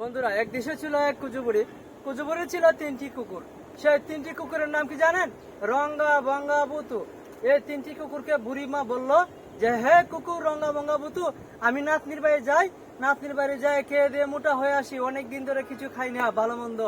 বন্ধুরা, এক দেশে ছিল এক কুজুবুড়ি কুজুবুড়ি ছিল তিনটি কুকুর। সেই তিনটি কুকুরের নাম কি জানেন? রঙ্গা বঙ্গা বুতু। এই তিনটি কুকুরকে বুড়ি মা বলল যে, হে কুকুর, রঙ্গা বঙ্গা বুতু, আমি নাতনির বাড়ি যাই। নাতনির বাড়ি যাই, খেয়ে দিয়ে মোটা হয়ে আসি। অনেক দিন ধরে কিছু খাই না, ভালো মন্দ।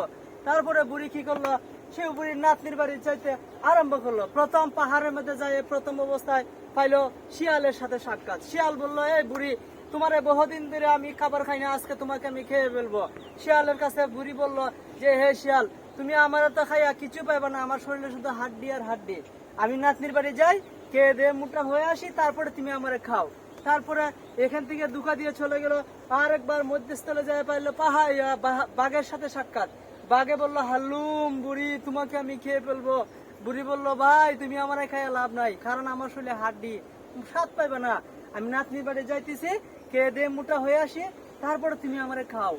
তারপরে বুড়ি কি করল? সে বুড়ির নাতনির বাড়ি চাইতে আরম্ভ করল। প্রথম পাহাড়ের মধ্যে যায় প্রথম অবস্থায় পাইলো শিয়ালের সাথে সাক্ষাৎ। শিয়াল বলল, এই বুড়ি তোমার বহুদিন ধরে আমি খাবার খাই না, আজকে তোমাকে আমি খেয়ে ফেলব। শিয়ালের কাছে বুড়ি বলল, যে হে শিয়াল, তুমি আমার তো খাইয়া কিছু পাইবা না, আমার শরীরে শুধু হাড্ডি আর হাড্ডি। আমি নাতনির বাড়ি যাই, খেয়ে দিয়ে মোটা হয়ে আসি, তারপরে তুমি আমারে খাও। তারপরে এখান থেকে দুকা দিয়ে চলে গেল। আর একবার মধ্যস্থলে যায় পাইলো পাহাড় বাঘের সাথে সাক্ষাৎ। বাঘে বলল, হাল্লুম বুড়ি, তোমাকে আমি খেয়ে ফেলব। বুড়ি বলল, ভাই, তুমি আমার খাইয়া লাভ নাই, কারণ আমার শরীরে হাড্ডি। স্বাদ পাইবে না। আমি নাতনির বাড়ি যাইতেছি, খেয়ে দিয়ে মোটা হয়ে আসি, তারপরে তুমি আমারে খাও।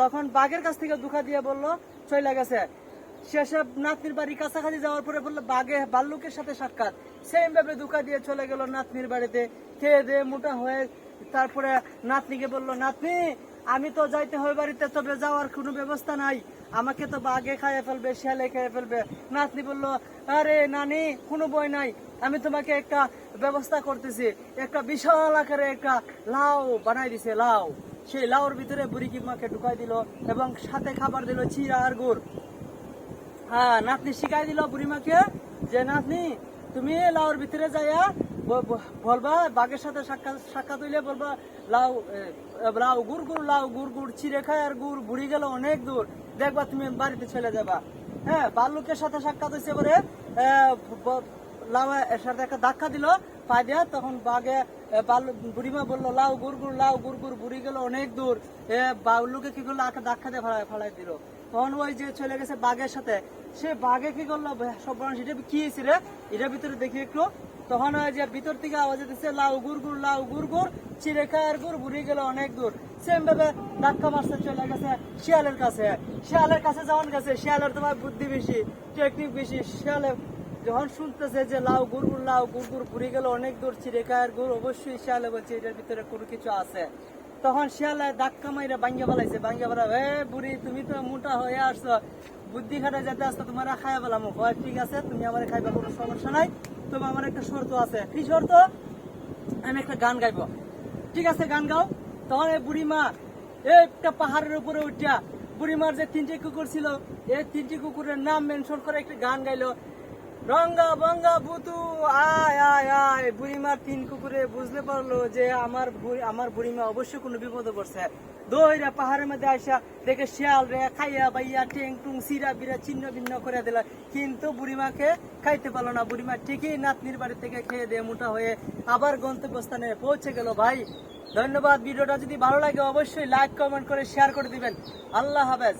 তখন বাঘের কাছ থেকে দুঃখা দিয়ে বলল চলে গেছে। শেষে নাতনির বাড়ি কাছাকাছি যাওয়ার পরে বলল, বাঘে বাল্লুকের সাথে সাক্ষাৎ। সেম ভাবে দুঃখা দিয়ে চলে গেল নাতনির বাড়িতে, খেয়ে দিয়ে মোটা হয়ে তারপরে নাতনিকে বলল, নাতনি, আমি তো যাইতে হয় বাড়িতে, তবে যাওয়ার কোনো ব্যবস্থা নাই। আমাকে তো বাঘে খাইয়ে ফেলবে, শিয়ালে খেয়ে ফেলবে। নাতনি বলল, আরে নানি, কোনো বই নাই। আমি তোমাকে একটা ব্যবস্থা করতেছি। একটা বিশাল আকারে একটা লাউ বানাই দিছে, লাউ। সেই লাউর ভিতরে বুড়ি কিমাকে ঢুকাই দিল এবং সাথে খাবার দিল চিরা আর গুড়। হ্যাঁ নাতনি শিখাই দিল বুড়িমাকে যে, নাতনি, তুমি লাউর ভিতরে যাইয়া বলবা, বাঘের সাথে সাক্ষাৎ সাক্ষাৎ হইলে বলবা, লাউ লাউ, গুড় গুড়, লাউ, গুড় গুড়, চিড়ে খায় আর গুড় বুড়ি গেল অনেক দূর। দেখবা তুমি বাড়িতে চলে যাবা। হ্যাঁ বাল্লুকের সাথে সাক্ষাৎ হয়েছে এবারে লাউ এর সাথে একটা ধাক্কা দিল পা দিয়া, তখন বাঘে বুড়িমা বলল, লাউ, গুড় গুড়, লাউ, গুড় গুড়, বুড়ি গেল অনেক দূর। এ, বাল্লুকে কি করল? আঁকে ধাক্কা দিয়ে ফালাই ফালাই দিল। তখন ওই যে চলে গেছে বাঘের সাথে। সে বাঘে কি করল? সব এটা কি হয়েছে রে? এটার ভিতরে দেখি একটু। তখন ওই যে ভিতর থেকে আওয়াজ দিচ্ছে লাউ গুড় গুড়, লাউ গুড় গুড় চিড়ে খায় গুড় বুড়ি গেল অনেক দূর। সেম ভাবে ধাক্কা মারতে চলে গেছে শিয়ালের কাছে। শিয়ালের কাছে যখন গেছে, শিয়ালের তোমার বুদ্ধি বেশি টেকনিক বেশি। শিয়ালে যখন শুনতেছে যে লাউ গুড় গুড়, লাউ গুড় গুড় বুড়ি গেল অনেক দূর চিড়ে খায় গুড়, অবশ্যই শিয়ালে বলছে, এটার ভিতরে কোনো কিছু আছে। তখন শিয়ালে ধাক্কা মাইরা ভাঙ্গা ফেলাইছে, ভাঙ্গা ফেলা হে বুড়ি, তুমি তো মোটা হয়ে আসছো। বুদ্ধি খাটা যেতে আসতো তোমার খাইয়া কয়, ঠিক আছে, তুমি আমার খাইবা, কোনো সমস্যা নাই। তবে আমার একটা শর্ত আছে। কি শর্ত, আমি একটা গান গাইব। ঠিক আছে, গান গাও। তখন এই বুড়িমা, একটা পাহাড়ের উপরে উঠিয়া বুড়িমার যে তিনটি কুকুর ছিল, এই তিনটি কুকুরের নাম মেনশন করে একটা গান গাইলো। রঙ্গা বঙ্গা বুতু আয় আয় আয় বুড়িমার তিন কুকুরে পারল যে আমার আমার বুড়িমা অবশ্যই কোনো বিপদে পড়ছে। দইরা পাহাড়ের মধ্যে আসা দেখে শিয়াল রে খাইয়া বাইয়া টেং টুং সিরা বিরা ছিন্ন ভিন্ন করে দিল। কিন্তু বুড়িমাকে খাইতে পারল না। বুড়িমা ঠিকই নাতনির বাড়ি থেকে খেয়ে দিয়ে মোটা হয়ে আবার গন্তব্যস্থানে পৌঁছে গেল। ভাই, ধন্যবাদ। ভিডিওটা যদি ভালো লাগে অবশ্যই লাইক কমেন্ট করে শেয়ার করে দিবেন। আল্লাহ হাফেজ।